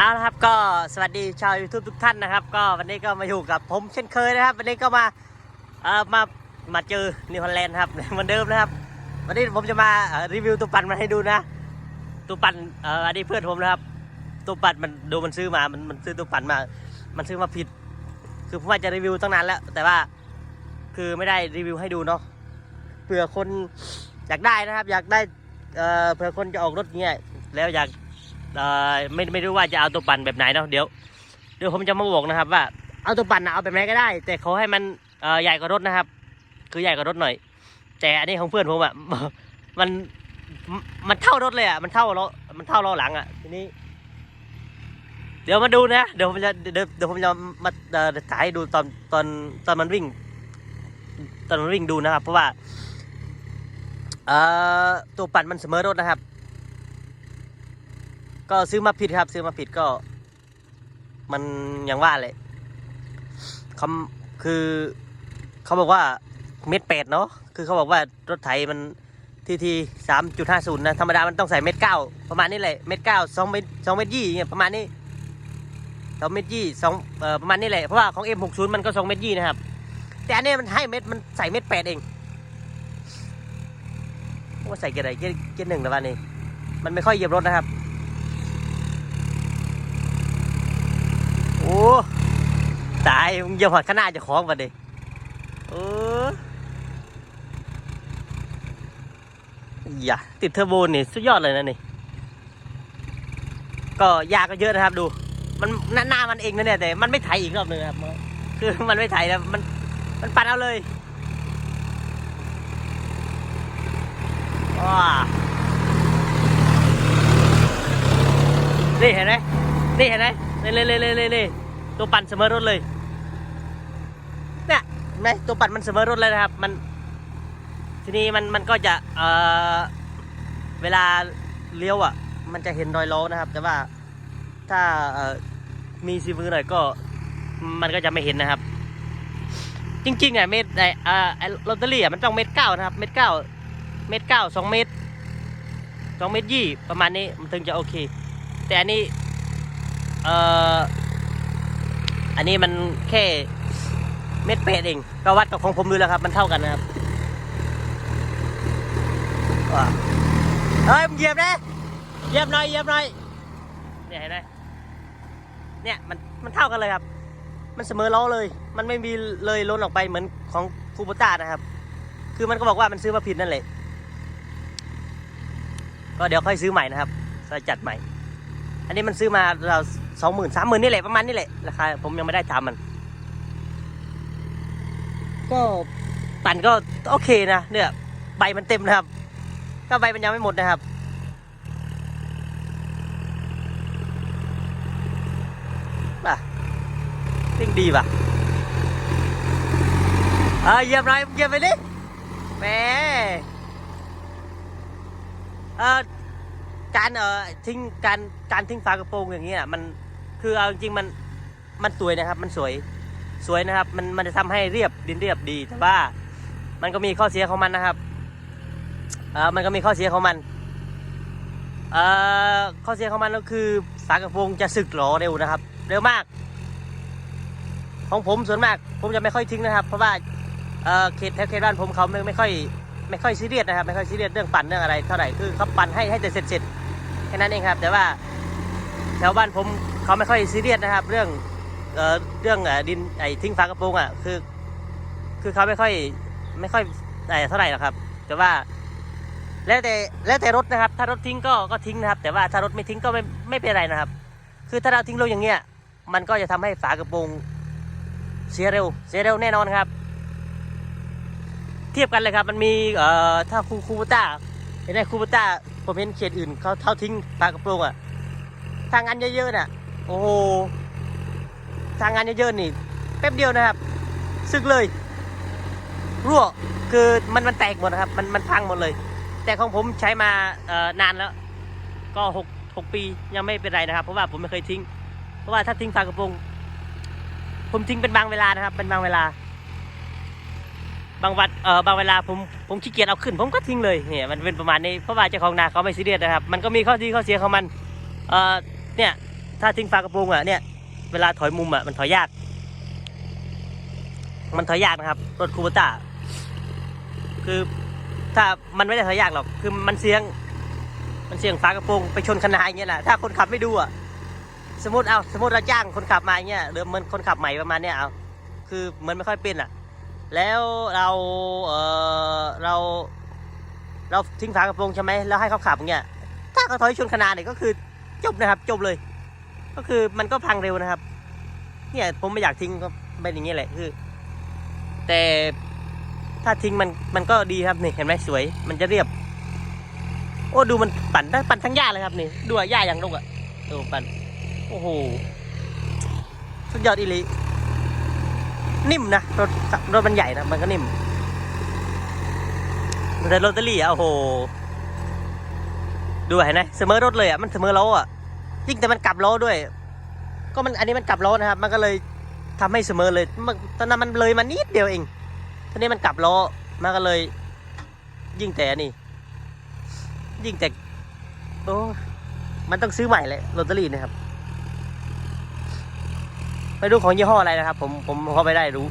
เอาละครับก็สวัสดีชาว YouTube ทุกท่านนะครับ ก็วันนี้ก็มาอยู่กับผมเช่นเคยนะครับ วันนี้ก็มาเอ่อมามาเจอนิวฮอลแลนด์ครับ เหมือนเดิมนะครับ วันนี้ผมจะมาเอ่อรีวิวตัวปั่นมาให้ดูนะตัวปั่นเอ่ออันนี้เพื่อนผมนะครับตัวปั่นมันดูมันซื้อมามันมันซื้อตัวปั่นมา มันซื้อมาผิด คือผมว่าจะรีวิวตั้งนานแล้ว แต่ว่าคือไม่ได้รีวิวให้ดูเนาะเผื่อคนอยากได้นะครับ อยากได้เอ่อเผื่อคนจะออกรถเงี้ยแล้วอยาก ไม่ไม่รู้ว่าจะเอาตัวปั่นแบบไหนเนาะเดี๋ยวเดี๋ยวผมจะมาบอกนะครับ ว่าเอาตัวปั่นนะเอาแบบไหนก็ได้ แต่เขาให้มันใหญ่กว่ารถนะครับ คือใหญ่กว่ารถหน่อย แต่อันนี้ของเพื่อนผมอะมันมันเท่ารถเลยอะมันเท่าล้อมันเท่าล้อหลังอะทีนี้ เดี๋ยวมาดูนะเดี๋ยวผมจะเดี๋ยวเดี๋ยวผมจะมาถ่ายดูตอนตอนตอนมันวิ่ง ตอนมันวิ่งดูนะครับ เพราะว่า เอ่อตัวปั่นมันเสมอรถนะครับ ก็ซื้อมาผิดครับ ซื้อมาผิดก็ มันอย่างว่าเลยคำคือเขาบอกว่าเม็ดแปดเนาะคือเขาบอกว่ารถไถมันทีทีสามจุดห้าศูนย์นะธรรมดามันต้องใส่เม็ดเก้าประมาณนี้แหละเม็ดเก้าสองเม็ดสองเม็ดยี่เงี้ยประมาณนี้สองเม็ดยี่สองเอ่อประมาณนี้แหละเพราะว่าของเอ็มหกศูนย์มันก็สองเม็ดยี่นะครับ แต่อันนี้มันให้เม็ดมันใส่เม็ดแปดเองว่าใส่เกียร์อะไรเกียร์เกียร์หนึ่งนะวันนี้มันไม่ค่อยเหยียบรถนะครับ โอ้ ตายมึงย่าหัดข้างหน้าจะคล้องมาดิเอออย่าติดเทอร์โบนี่สุดยอดเลยนะนี่ ก็ยากก็เยอะนะครับดู มันหน้านามันเองนะเนี่ยแต่มันไม่ไถอีกรอบนึงครับ คือมันไม่ไถแล้วมันมันปัดเอาเลยว้านี่เห็นไหมนี่เห็นไหมเลยเลยเลยเลยเลย ตัวปั่นเสมอรถเลยเนี่ยเห็นไหมตัวปั่นมันเสมอรถเลยนะครับ มัน ทีนี้มันมันก็จะเอ่อเวลาเลี้ยวอะ มันจะเห็นรอยล้อนะครับ แต่ว่าถ้าเอ่อมีซีมือหน่อยก็มันก็จะไม่เห็นนะครับ จริงๆอะเมตรไอ้อ่าไอ้ลอตเตอรี่อะมันต้องเมตรเก้านะครับ เมตรเก้าเมตรเก้าสองเมตรสองเมตรยี่ประมาณนี้มันถึงจะโอเค แต่อันนี้เอ่อ อันนี้มันแค่เม็ดเป็ดเอง ก็วัดกับของผมดูแล้วครับ มันเท่ากันนะครับเฮ้ยมึงเหยียบนะเหยียบหน่อยเหยียบหน่อย เนี่ยเห็นไหมเนี่ยมันมันเท่ากันเลยครับ มันเสมอล้อเลย มันไม่มีเลยล้นออกไปเหมือนของคูโบต้านะครับ คือมันก็บอกว่ามันซื้อมาผิดนั่นแหละ ก็เดี๋ยวค่อยซื้อใหม่นะครับจะจัดใหม่ อันนี้มันซื้อมาเรา สองหมื่นสามหมื่นนี่แหละประมาณนี่แหละราคาผมยังไม่ได้ทำมัน ก็ปั่นก็โอเคนะเนี่ยใบมันเต็มนะครับ ก็ใบมันยังไม่หมดนะครับ ป่ะเร่งดีป่ะเออเยียบหน่อยเยียบไปดิแหมเออการเออทิ้งการการทิ้งฝากระโปรงอย่างเงี้ยมัน คือเอาจริงมันมันสวยนะครับ มันสวยสวยนะครับ มันมันจะทำให้เรียบดินเรียบดีแต่ว่ามันก็มีข้อเสียของมันนะครับเออมันก็มีข้อเสียของมันเอ่อข้อเสียของมันก็คือฝากระโปรงจะสึกหรอเร็วนะครับ เร็วมาก ของผมส่วนมาก ผมจะไม่ค่อยทิ้งนะครับ เพราะว่าเออเขตแถวเขตบ้านผมเขาไม่ไม่ค่อยไม่ค่อยซีเรียสนะครับ ไม่ค่อยซีเรียสเรื่องปั่นเรื่องอะไรเท่าไหร่คือเขาปั่นให้ให้แต่เสร็จเสร็จแค่นั้นเองครับ แต่ว่าแถวบ้านผม เขาไม่ค่อยซีเรียสนะครับ เรื่องเออเรื่องอดินไอ้ทิ้งฝากระโปรงอะคือ คือเขาไม่ค่อยไม่ค่อยไอ้เท่าไหร่หรอกครับ แต่ว่า แล้วแต่แล้วแต่รถนะครับ ถ้ารถทิ้งก็ก็ทิ้งนะครับ แต่ว่าถ้ารถไม่ทิ้งก็ไม่ไม่เป็นไรนะครับ คือถ้าเราทิ้งลงอย่างเงี้ย มันก็จะทำให้ฝากระโปรงเสียเร็ว เสียเร็วแน่นอนครับ เทียบกันเลยครับ มันมีเอ่อถ้าคูคูบูต้าเห็นไหมคูบูต้าผมเห็นเขตอื่นเขาเท่าทิ้งฝากระโปรงอะทางงานเยอะๆน่ะ โอ้โหทางงานเยอะๆนี่แป๊บเดียวนะครับ ซึกเลยรั่วคือมันมันแตกหมดนะครับมันมันพังหมดเลย แต่ของผมใช้มาเอ่อนานแล้ว ก็หกหกปียังไม่เป็นไรนะครับ เพราะว่าผมไม่เคยทิ้ง เพราะว่าถ้าทิ้งฝากระโปรงผมทิ้งเป็นบางเวลานะครับ เป็นบางเวลา บางวันเอ่อบางเวลาผมผมขี้เกียจเอาขึ้น ผมก็ทิ้งเลยเนี่ยมันเป็นประมาณนี้เพราะว่าเจ้าของนาเขาไม่ซีเรียสนะครับ มันก็มีข้อดีข้อเสียของมันเอ่อเนี่ย ถ้าทิ้งฝากระโปรงอะเนี่ยเวลาถอยมุมอะมันถอยยาก มันถอยยากนะครับ รถคูเปต้าคือถ้ามันไม่ได้ถอยยากหรอก คือมันเสียง มันเสียงฝากระโปรงไปชนคันนาอย่างเงี้ยนะถ้าคนขับไม่ดูอะสมมติเอาสมมติเราจ้างคนขับมาเงี้ยหรือเหมันคนขับใหม่ประมาณเนี้ยเอาคือเหมันไม่ค่อยเป็นอะ แล้วเราเออเรา เราทิ้งฝากระโปรงใช่ไหมแล้วให้เขาขับเงี้ยถ้าเขาถอยชนคันนาเนี่ยก็คือจบนะครับจบเลย ก็คือมันก็พังเร็วนะครับ เนี่ยผมไม่อยากทิ้งก็เป็นอย่างนี้แหละคือ แต่ถ้าทิ้งมันมันก็ดีครับนี่เห็นไหมสวย มันจะเรียบ โอ้ดูมันปั่นได้ปั่นทั้งหญ้าเลยครับนี่ดูหญ้าอย่างลงอะดูปั่นโอ้โหสุดยอดอีลีนิ่มนะรถรถมันใหญ่นะมันก็นิ่มแต่รถตอรี่อะโอ้โหดูเห็นไหมเสมอรถเลยอะมันเสมอล้ออะ ยิ่งแต่มันกลับล้อด้วย ก็มันอันนี้มันกลับล้อนะครับ มันก็เลยทำให้เสมอเลยตอนนั้นมันเลยมานิดเดียวเองตอนนี้มันกลับล้อมันก็เลย ยิ่งแต่นนี่ ยิ่งแต่โอ้มันต้องซื้อใหม่เลยลอตเตอรี่นะครับไม่รู้ของยี่ห้ออะไรนะครับ ผมผมเขาไม่ได้รู้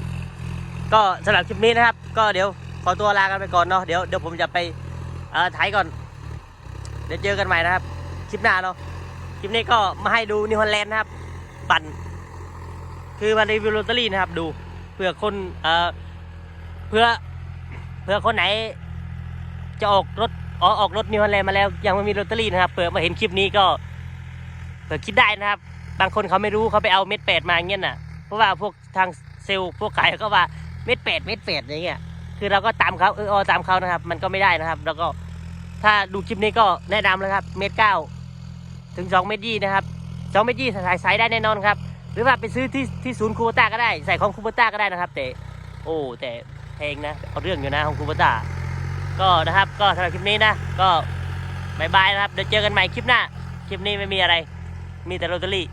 ก็สำหรับคลิปนี้นะครับ ก็เดี๋ยวขอตัวลากันไปก่อนเนาะเดี๋ยวเดี๋ยวผมจะไปเอ่อถ่ายก่อน เดี๋ยวเจอกันใหม่นะครับ คลิปหน้าเนาะ คลิปนี้ก็มาให้ดูนิวฮอลแลนด์นะครับ ปั่น คือมารีวิวลอตเตอรี่นะครับ ดูเพื่อคนเอ่อเพื่อเพื่อคนไหน จะออกรถอ๋อออกรถนิวฮอลแลนด์มาแล้วยังไม่มีลอตเตอรี่นะครับเผื่อมาเห็นคลิปนี้ก็เผื่อคิดได้นะครับ บางคนเขาไม่รู้เขาไปเอาเม็ดแปดมาเงี้ยน่ะ เพราะว่าพวกทางเซลล์พวกขายก็ว่าเม็ดแปดเม็ดแปดอย่างเงี้ยคือเราก็ตามเขาเอออตามเขานะครับ มันก็ไม่ได้นะครับ แล้วก็ถ้าดูคลิปนี้ก็แนะนำเลยครับ เมตรเก้า ถึงสองเมตรยี่นะครับสองเมตรยี่ใส่ใส่ได้แน่นอนครับ หรือว่าไปซื้อที่ที่ศูนย์คูบต้าก็ได้ ใส่ของคูบต้าก็ได้นะครับ แต่โอ้แต่แพงนะเอาเรื่องอยู่นะของคูบต้าก็นะครับก็สำหรับคลิปนี้นะก็บายบายนะครับเดี๋ยวเจอกันใหม่คลิปหน้าคลิปนี้ไม่มีอะไร มีแต่โรตารี่